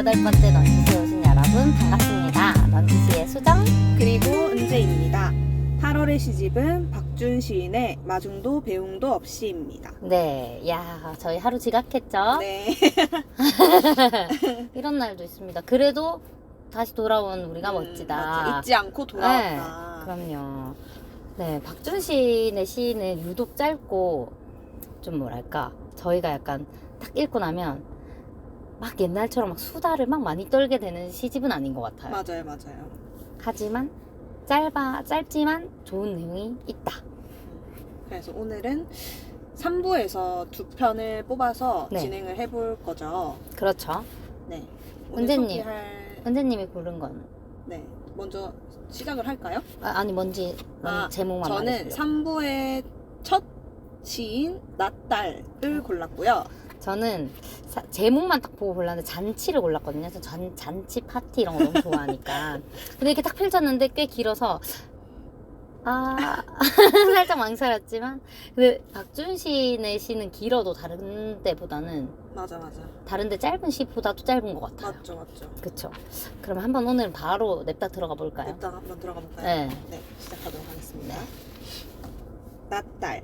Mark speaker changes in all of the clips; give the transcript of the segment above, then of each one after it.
Speaker 1: 18번째 넌티스 오신 여러분 반갑습니다. 넌티스의 수정 그리고 은재입니다. 8월의 시집은 박준 시인의 마중도 배웅도 없이입니다.
Speaker 2: 네, 야 저희 하루 지각했죠?
Speaker 1: 네.
Speaker 2: 이런 날도 있습니다. 그래도 다시 돌아온 우리가
Speaker 1: 음,
Speaker 2: 멋지다.
Speaker 1: 맞아. 잊지 않고 돌아왔다.
Speaker 2: 네, 그럼요. 네, 박준 시인의 시는 유독 짧고 좀 뭐랄까 저희가 약간 딱 읽고 나면 막 옛날처럼 막 수다를 막 많이 떨게 되는 시집은 아닌 것 같아요.
Speaker 1: 맞아요, 맞아요.
Speaker 2: 하지만 짧아 짧지만 좋은 내용이 있다.
Speaker 1: 그래서 오늘은 3부에서 두 편을 뽑아서
Speaker 2: 네.
Speaker 1: 진행을 해볼 거죠.
Speaker 2: 그렇죠.
Speaker 1: 네. 오늘
Speaker 2: 은재님.
Speaker 1: 소개할...
Speaker 2: 은재님이 고른 건
Speaker 1: 네. 먼저 시작을 할까요?
Speaker 2: 아, 니 뭔지
Speaker 1: 아,
Speaker 2: 제목만
Speaker 1: 저는
Speaker 2: 말해주세요.
Speaker 1: 3부의 첫 시인 나딸을 골랐고요.
Speaker 2: 저는 사- 제목만 딱 보고 골랐는데 잔치를 골랐거든요. 그래서 잔, 잔치 파티 이런 거 너무 좋아하니까. 근데 이렇게 딱 펼쳤는데 꽤 길어서 아 살짝 망설였지만 근데 박준신의 시는 길어도 다른 데보다는
Speaker 1: 맞아, 맞아.
Speaker 2: 다른 데 짧은 시보다도 짧은 것 같아요.
Speaker 1: 맞죠, 맞죠.
Speaker 2: 그쵸. 그럼 한번 오늘 바로 냅다 들어가 볼까요?
Speaker 1: 일단 한번 들어가 볼까요?
Speaker 2: 네.
Speaker 1: 네, 시작하도록 하겠습니다. 낫딸.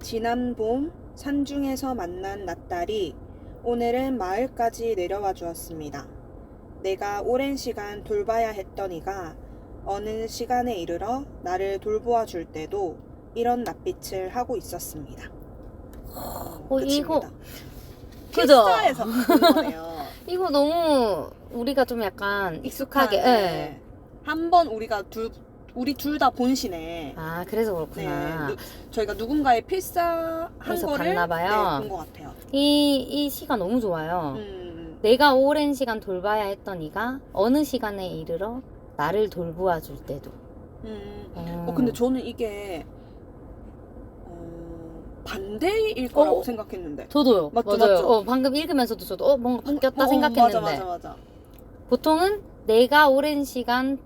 Speaker 1: 지난 봄 산중에서 만난 낫딸이 오늘은 마을까지 내려와 주었습니다. 내가 오랜 시간 돌봐야 했던 이가 어느 시간에 이르러 나를 돌보아 줄 때도 이런 낯빛을 하고 있었습니다.
Speaker 2: 어. 이거 그죠?
Speaker 1: 거네요.
Speaker 2: 이거 너무 우리가 좀 약간 익숙하게 예.
Speaker 1: 한번 우리가 둘 우리 둘 다 본시네.
Speaker 2: 아 그래서
Speaker 1: 네,
Speaker 2: 그렇구나.
Speaker 1: 누- 저희가 누군가의 필사한
Speaker 2: 그래서
Speaker 1: 거를
Speaker 2: 봤나 봐요.
Speaker 1: 네, 본것 같아요.
Speaker 2: 이, 이 시가 너무 좋아요.
Speaker 1: 음,
Speaker 2: 내가 오랜 시간 돌봐야 했던 이가 어느 시간에 이르러 나를 돌보아 줄 때도.
Speaker 1: 음.
Speaker 2: 어,
Speaker 1: 어, 근데 저는 이게 어, 반대일 거라고
Speaker 2: 어.
Speaker 1: 생각했는데.
Speaker 2: 저도요.
Speaker 1: 맞죠,
Speaker 2: 맞아요.
Speaker 1: 맞죠?
Speaker 2: 어, 방금 읽으면서도 저도 어, 뭔가 바뀌었다
Speaker 1: 어, 어,
Speaker 2: 생각했는데
Speaker 1: 맞아, 맞아, 맞아.
Speaker 2: 보통은 내가 오랜 시간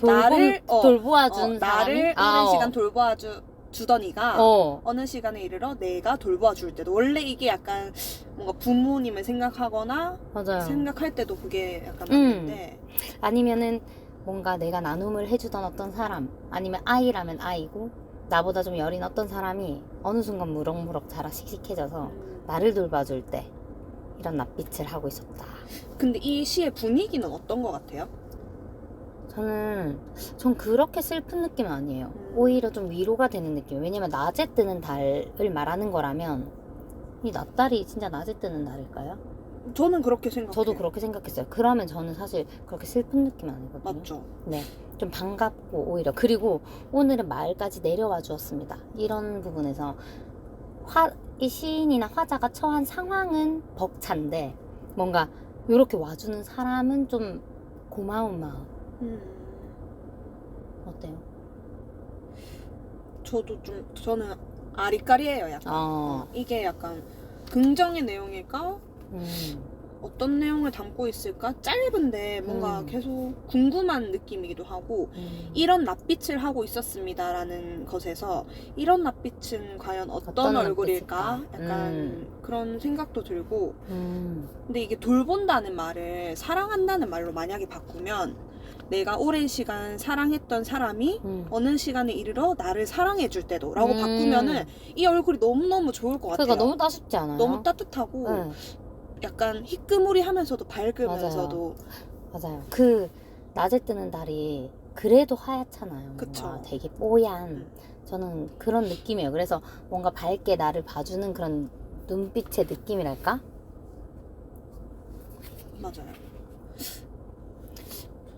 Speaker 1: 나를, 어,
Speaker 2: 돌보아
Speaker 1: 어,
Speaker 2: 준
Speaker 1: 나를
Speaker 2: 사람이
Speaker 1: 오랜
Speaker 2: 아, 어.
Speaker 1: 시간 돌보아 주, 주던 이가
Speaker 2: 어.
Speaker 1: 어느 시간에 이르러 내가 돌보아 줄 때도 원래 이게 약간 뭔가 부모님을 생각하거나
Speaker 2: 맞아요.
Speaker 1: 생각할 때도 그게 약간
Speaker 2: 음.
Speaker 1: 맞는데
Speaker 2: 아니면은 뭔가 내가 나눔을 해주던 어떤 사람 아니면 아이라면 아이고 나보다 좀 여린 어떤 사람이 어느 순간 무럭무럭 자라 씩씩해져서
Speaker 1: 음.
Speaker 2: 나를 돌봐줄 때 이런 낯빛을 하고 있었다.
Speaker 1: 근데 이 시의 분위기는 어떤 것 같아요?
Speaker 2: 저는 전 그렇게 슬픈 느낌은 아니에요.
Speaker 1: 음.
Speaker 2: 오히려 좀 위로가 되는 느낌. 왜냐면 낮에 뜨는 달을 말하는 거라면 이 낮달이 진짜 낮에 뜨는 달일까요?
Speaker 1: 저는 그렇게 생각해요.
Speaker 2: 저도 그렇게 생각했어요. 그러면 저는 사실 그렇게 슬픈 느낌은 아니거든요.
Speaker 1: 맞죠.
Speaker 2: 네. 좀 반갑고 오히려 그리고 오늘은 마을까지 내려와 주었습니다. 이런 부분에서 화, 이 시인이나 화자가 처한 상황은 벅찬데 뭔가 이렇게 와주는 사람은 좀 고마운 마음
Speaker 1: 음,
Speaker 2: 어때요?
Speaker 1: 저도 좀 저는 아리까리예요. 약간
Speaker 2: 어,
Speaker 1: 이게 약간 긍정의 내용일까?
Speaker 2: 음,
Speaker 1: 어떤 내용을 담고 있을까? 짧은데 뭔가
Speaker 2: 음.
Speaker 1: 계속 궁금한 느낌이기도 하고
Speaker 2: 음.
Speaker 1: 이런 낯빛을 하고 있었습니다라는 것에서 이런 낯빛은 과연 어떤,
Speaker 2: 어떤
Speaker 1: 얼굴일까?
Speaker 2: 낯빛일까?
Speaker 1: 약간
Speaker 2: 음.
Speaker 1: 그런 생각도 들고
Speaker 2: 음,
Speaker 1: 근데 이게 돌본다는 말을 사랑한다는 말로 만약에 바꾸면 내가 오랜 시간 사랑했던 사람이
Speaker 2: 음.
Speaker 1: 어느 시간에 이르러 나를 사랑해 줄 때도 라고
Speaker 2: 음.
Speaker 1: 바꾸면은 이 얼굴이 너무너무 좋을 것 같아요.
Speaker 2: 그러니까 너무 따숩지 않아요?
Speaker 1: 너무 따뜻하고
Speaker 2: 네,
Speaker 1: 약간 희끄무리 하면서도 밝으면서도
Speaker 2: 맞아요. 그 낮에 뜨는 달이 그래도 하얗잖아요.
Speaker 1: 그쵸.
Speaker 2: 되게 뽀얀.
Speaker 1: 음.
Speaker 2: 저는 그런 느낌이에요. 그래서 뭔가 밝게 나를 봐주는 그런 눈빛의 느낌이랄까?
Speaker 1: 맞아요.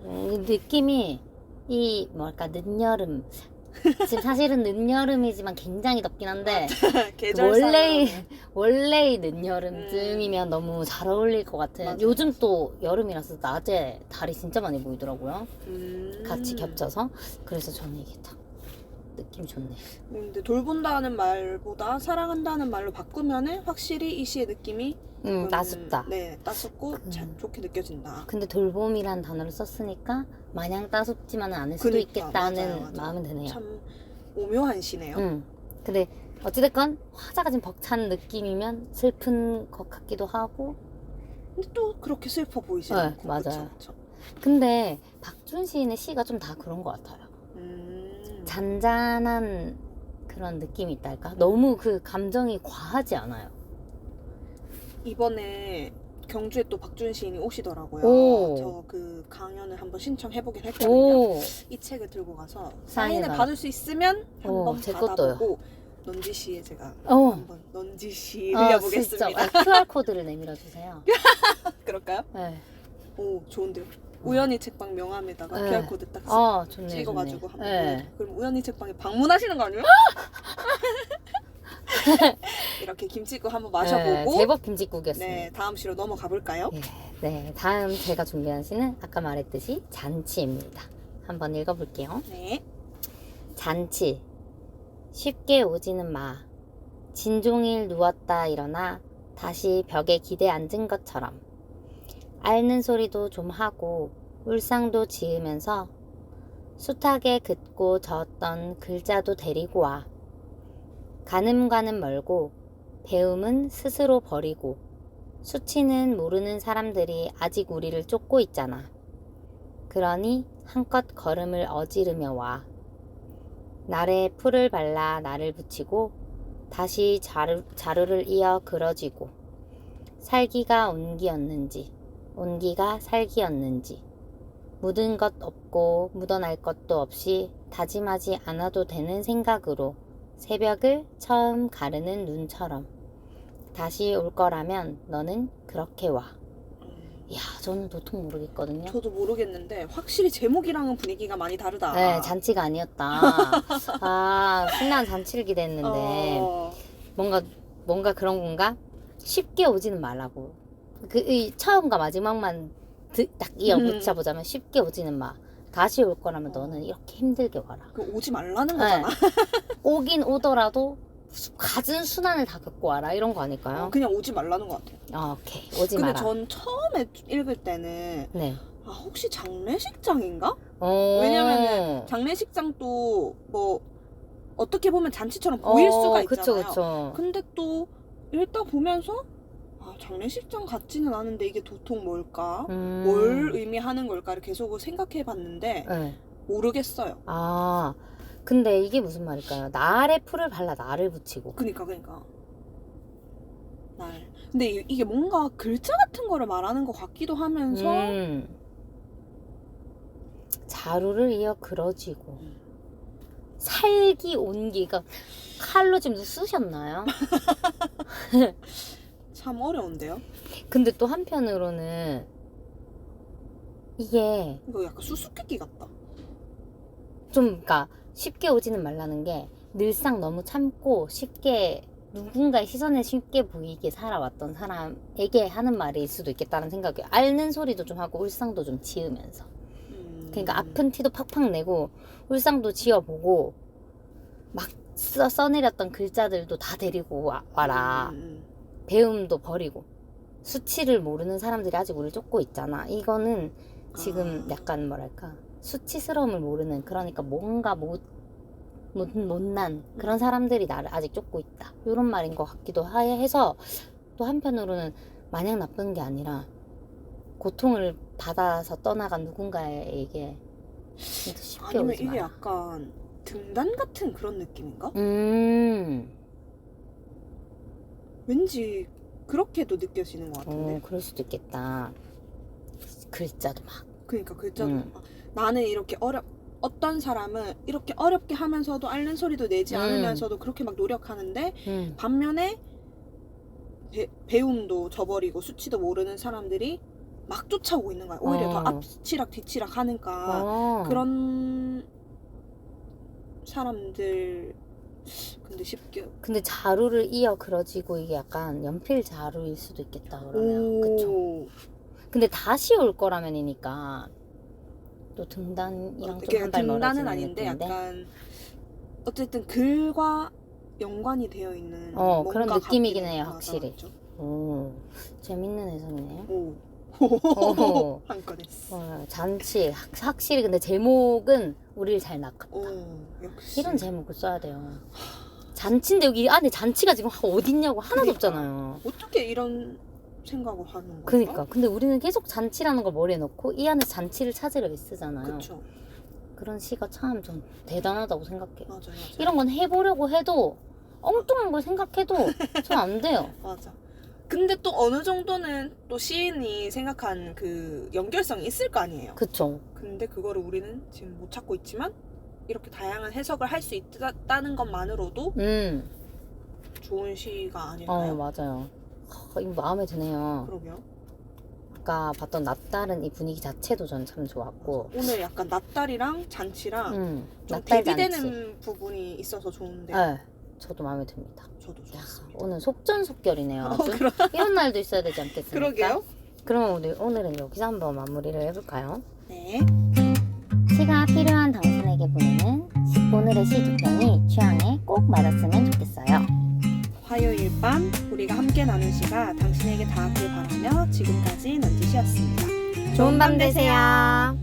Speaker 2: 음, 이 느낌이 이 뭐랄까 늦여름. 지금 사실은 늦여름이지만 굉장히 덥긴 한데
Speaker 1: 계절
Speaker 2: 원래 원래 늦여름쯤이면 너무 잘 어울릴 것 같은.
Speaker 1: 음. 맞아요.
Speaker 2: 요즘 또 여름이라서 낮에 달이 진짜 많이 보이더라고요.
Speaker 1: 음.
Speaker 2: 같이 겹쳐서 그래서 저는 이게 딱 느낌 좋네요.
Speaker 1: 근데 돌본다는 말보다 사랑한다는 말로 바꾸면은 확실히 이 시의 느낌이
Speaker 2: 음,
Speaker 1: 음,
Speaker 2: 따숩다.
Speaker 1: 네, 따숩고
Speaker 2: 음.
Speaker 1: 참 좋게 느껴진다.
Speaker 2: 근데 돌봄이란 단어를 썼으니까 마냥 따숩지만은 않을 수도
Speaker 1: 그러니까,
Speaker 2: 있겠다는
Speaker 1: 맞아요, 맞아요.
Speaker 2: 마음은 드네요.
Speaker 1: 참 오묘한 시네요.
Speaker 2: 음. 근데 어찌됐건 화자가 좀 벅찬 느낌이면 슬픈 것 같기도 하고
Speaker 1: 근데 또 그렇게 슬퍼 보이지
Speaker 2: 네,
Speaker 1: 않고
Speaker 2: 맞아요.
Speaker 1: 그쵸, 그쵸.
Speaker 2: 근데 박준 시인의 시가 좀 다 그런 것 같아요.
Speaker 1: 음.
Speaker 2: 잔잔한 그런 느낌이 있달까? 너무 그 감정이 과하지 않아요.
Speaker 1: 이번에 경주에 또 박준 시인이 오시더라고요.
Speaker 2: 오.
Speaker 1: 저 그 강연을 한번 신청해보긴 했거든요.
Speaker 2: 오,
Speaker 1: 이 책을 들고 가서
Speaker 2: 사인을
Speaker 1: 사인을
Speaker 2: 받-
Speaker 1: 받을 수 있으면
Speaker 2: 오,
Speaker 1: 한번
Speaker 2: 제 것도요.
Speaker 1: 받아보고 넌지 씨에 제가
Speaker 2: 어.
Speaker 1: 한번 넌지 씨
Speaker 2: 아. 진짜. 아, QR 코드를 내밀어 주세요.
Speaker 1: 그럴까요?
Speaker 2: 네.
Speaker 1: 오 좋은데요. 우연히 책방 명함에다가
Speaker 2: 네.
Speaker 1: QR 코드 딱
Speaker 2: 아, 좋네요.
Speaker 1: 찍어가지고
Speaker 2: 좋네.
Speaker 1: 한번
Speaker 2: 네.
Speaker 1: 그럼 우연히 책방에 방문하시는 거 아니에요? 이렇게 김치국 한번
Speaker 2: 네,
Speaker 1: 마셔보고
Speaker 2: 제법 김치국이었습니다.
Speaker 1: 네 다음 시로 넘어가 볼까요?
Speaker 2: 예, 네, 다음 제가 준비한 시는 아까 말했듯이 잔치입니다. 한번 읽어볼게요.
Speaker 1: 네.
Speaker 2: 잔치. 쉽게 오지는 마. 진종일 누웠다 일어나 다시 벽에 기대 앉은 것처럼. 앓는 소리도 좀 하고 울상도 지으면서 숱하게 긋고 저었던 글자도 데리고 와. 가늠과는 멀고 배움은 스스로 버리고 수치는 모르는 사람들이 아직 우리를 쫓고 있잖아. 그러니 한껏 걸음을 어지르며 와. 날에 풀을 발라 나를 붙이고 다시 자루, 자루를 이어 그러지고 살기가 온기였는지 온기가 살기였는지 묻은 것 없고 묻어날 것도 없이 다짐하지 않아도 되는 생각으로 새벽을 처음 가르는 눈처럼 다시 올 거라면 너는 그렇게 와. 이야, 저는 도통 모르겠거든요.
Speaker 1: 저도 모르겠는데 확실히 제목이랑은 분위기가 많이 다르다.
Speaker 2: 네, 잔치가 아니었다. 아, 신나는 잔치를 기대했는데
Speaker 1: 어,
Speaker 2: 뭔가 뭔가 그런 건가? 쉽게 오지는 말라고. 그 이 처음과 마지막만 드- 딱 이어
Speaker 1: 음.
Speaker 2: 붙여보자면 쉽게 오지는 마. 다시 올 거라면 너는 이렇게 힘들게 와라.
Speaker 1: 그 오지 말라는
Speaker 2: 네.
Speaker 1: 거잖아.
Speaker 2: 오긴 오더라도 수- 갖은 순환을 다 겪고 와라 이런 거 아닐까요?
Speaker 1: 어, 그냥 오지 말라는 것 같아요.
Speaker 2: 아, 오케이 오지
Speaker 1: 근데
Speaker 2: 마라.
Speaker 1: 전 처음에 읽을 때는
Speaker 2: 네.
Speaker 1: 아 혹시 장례식장인가?
Speaker 2: 오.
Speaker 1: 왜냐면은 장례식장도 뭐 어떻게 보면 잔치처럼 보일 수가 있잖아요.
Speaker 2: 그쵸 그쵸.
Speaker 1: 근데 또 읽다 보면서 아 장례식장 같지는 않은데 이게 도통 뭘까?
Speaker 2: 음.
Speaker 1: 뭘 의미하는 걸까를 계속 생각해 봤는데
Speaker 2: 네.
Speaker 1: 모르겠어요.
Speaker 2: 아 근데 이게 무슨 말일까요? 날에 풀을 발라 나를 붙이고.
Speaker 1: 그니까 그니까 날 근데 이- 이게 뭔가 글자 같은 거를 말하는 것 같기도 하면서
Speaker 2: 음. 자루를 이어 그러지고
Speaker 1: 음.
Speaker 2: 살기 온기가 칼로 지금 누 쑤셨나요?
Speaker 1: 참 어려운데요.
Speaker 2: 근데 또 한편으로는 이게
Speaker 1: 이거 약간 수수께끼 같다.
Speaker 2: 좀 그러니까 쉽게 오지는 말라는 게 늘상 너무 참고 쉽게 누군가의 시선에 쉽게 보이게 살아왔던 사람에게 하는 말일 수도 있겠다는 생각이 앓는 소리도 좀 하고 울상도 좀 지으면서
Speaker 1: 음.
Speaker 2: 그러니까 아픈 티도 팍팍 내고 울상도 지어보고 막 써, 써내렸던 글자들도 다 데리고 와, 와라
Speaker 1: 음, 음,
Speaker 2: 배움도 버리고 수치를 모르는 사람들이 아직 우리를 쫓고 있잖아 이거는 지금
Speaker 1: 아.
Speaker 2: 약간 뭐랄까 수치스러움을 모르는 그러니까 뭔가 못, 못 못난 그런 사람들이 나를 아직 쫓고 있다 이런 말인 것 같기도 하- 해서 또 한편으로는 마냥 나쁜 게 아니라 고통을 받아서 떠나간 누군가에게
Speaker 1: 아니면 이게
Speaker 2: 마라.
Speaker 1: 약간 등단 같은 그런 느낌인가?
Speaker 2: 음,
Speaker 1: 왠지 그렇게도 느껴지는 것 같은데.
Speaker 2: 어, 그럴 수도 있겠다. 글자도 막.
Speaker 1: 그러니까 글자도
Speaker 2: 음.
Speaker 1: 막 나는 이렇게 어렵 어떤 사람은 이렇게 어렵게 하면서도 앓는 소리도 내지
Speaker 2: 음.
Speaker 1: 않으면서도 그렇게 막 노력하는데
Speaker 2: 음,
Speaker 1: 반면에 배, 배움도 저버리고 수치도 모르는 사람들이 막 쫓아오고 있는 거야. 오히려 더
Speaker 2: 어.
Speaker 1: 앞치락 뒤치락 하니까
Speaker 2: 어.
Speaker 1: 그런 사람들 근데 쉽게.
Speaker 2: 근데 자루를 이어 그려지고 이게 약간 연필 자루일 수도 있겠다 그러면. 그쵸?
Speaker 1: 오
Speaker 2: 근데 다시 올 거라면이니까 또 등단이랑
Speaker 1: 그게
Speaker 2: 좀한발
Speaker 1: 등단은
Speaker 2: 멀어지는
Speaker 1: 아닌데
Speaker 2: 느낌인데.
Speaker 1: 약간 어쨌든 글과 연관이 되어 있는
Speaker 2: 어,
Speaker 1: 뭔가
Speaker 2: 그런 느낌이긴
Speaker 1: 같기는
Speaker 2: 해요,
Speaker 1: 하다,
Speaker 2: 확실히. 오 재밌는 해석이네요.
Speaker 1: 오.
Speaker 2: 오.
Speaker 1: 한건 했어.
Speaker 2: 어, 잔치 확- 확실히 근데 제목은 우리를 잘 낚았다.
Speaker 1: 오 역시.
Speaker 2: 이런 제목을 써야 돼요 잔치인데 여기 안에 잔치가 지금 어딨냐고 하나도
Speaker 1: 그러니까.
Speaker 2: 없잖아요
Speaker 1: 어떻게 이런 생각을 하는 거야?
Speaker 2: 그니까 근데 우리는 계속 잔치라는 걸 머리에 넣고 이 안에 잔치를 찾으려 애쓰잖아요
Speaker 1: 그쵸.
Speaker 2: 그런 시가 참좀 대단하다고 생각해요.
Speaker 1: 맞아요, 맞아요.
Speaker 2: 이런 건 해보려고 해도 엉뚱한 걸 생각해도 전 안 돼요.
Speaker 1: 맞아. 근데 또 어느 정도는 또 시인이 생각한 그 연결성이 있을 거 아니에요.
Speaker 2: 그쵸?
Speaker 1: 근데 그거를 우리는 지금 못 찾고 있지만 이렇게 다양한 해석을 할 수 있다는 것만으로도
Speaker 2: 음,
Speaker 1: 좋은 시가
Speaker 2: 어
Speaker 1: 아닐까요?
Speaker 2: 맞아요. 하, 이거 마음에 드네요.
Speaker 1: 그러게요.
Speaker 2: 아까 봤던 낯다른 이 분위기 자체도 전 참 좋았고.
Speaker 1: 오늘 약간 낯달이랑 잔치랑
Speaker 2: 음,
Speaker 1: 좀
Speaker 2: 낯달
Speaker 1: 대비되는
Speaker 2: 잔치.
Speaker 1: 부분이 있어서 좋은데
Speaker 2: 네, 저도 마음에 듭니다.
Speaker 1: 저도
Speaker 2: 야,
Speaker 1: 좋았습니다.
Speaker 2: 오늘 속전속결이네요.
Speaker 1: 어. 그러,
Speaker 2: 이런 날도 있어야 되지 않겠습니까?
Speaker 1: 그러게요.
Speaker 2: 그러면 오늘, 오늘은 여기서 한번 마무리를 해볼까요?
Speaker 1: 네.
Speaker 2: 시가 필요한 당신에게 보내는 시- 오늘의 시 두 편이 취향에 꼭 맞았으면 좋겠어요.
Speaker 1: 화요일 밤 우리가 함께 나눈 시가 당신에게 닿았길 바라며 지금까지 넌지시였습니다.
Speaker 2: 좋은 밤 되세요.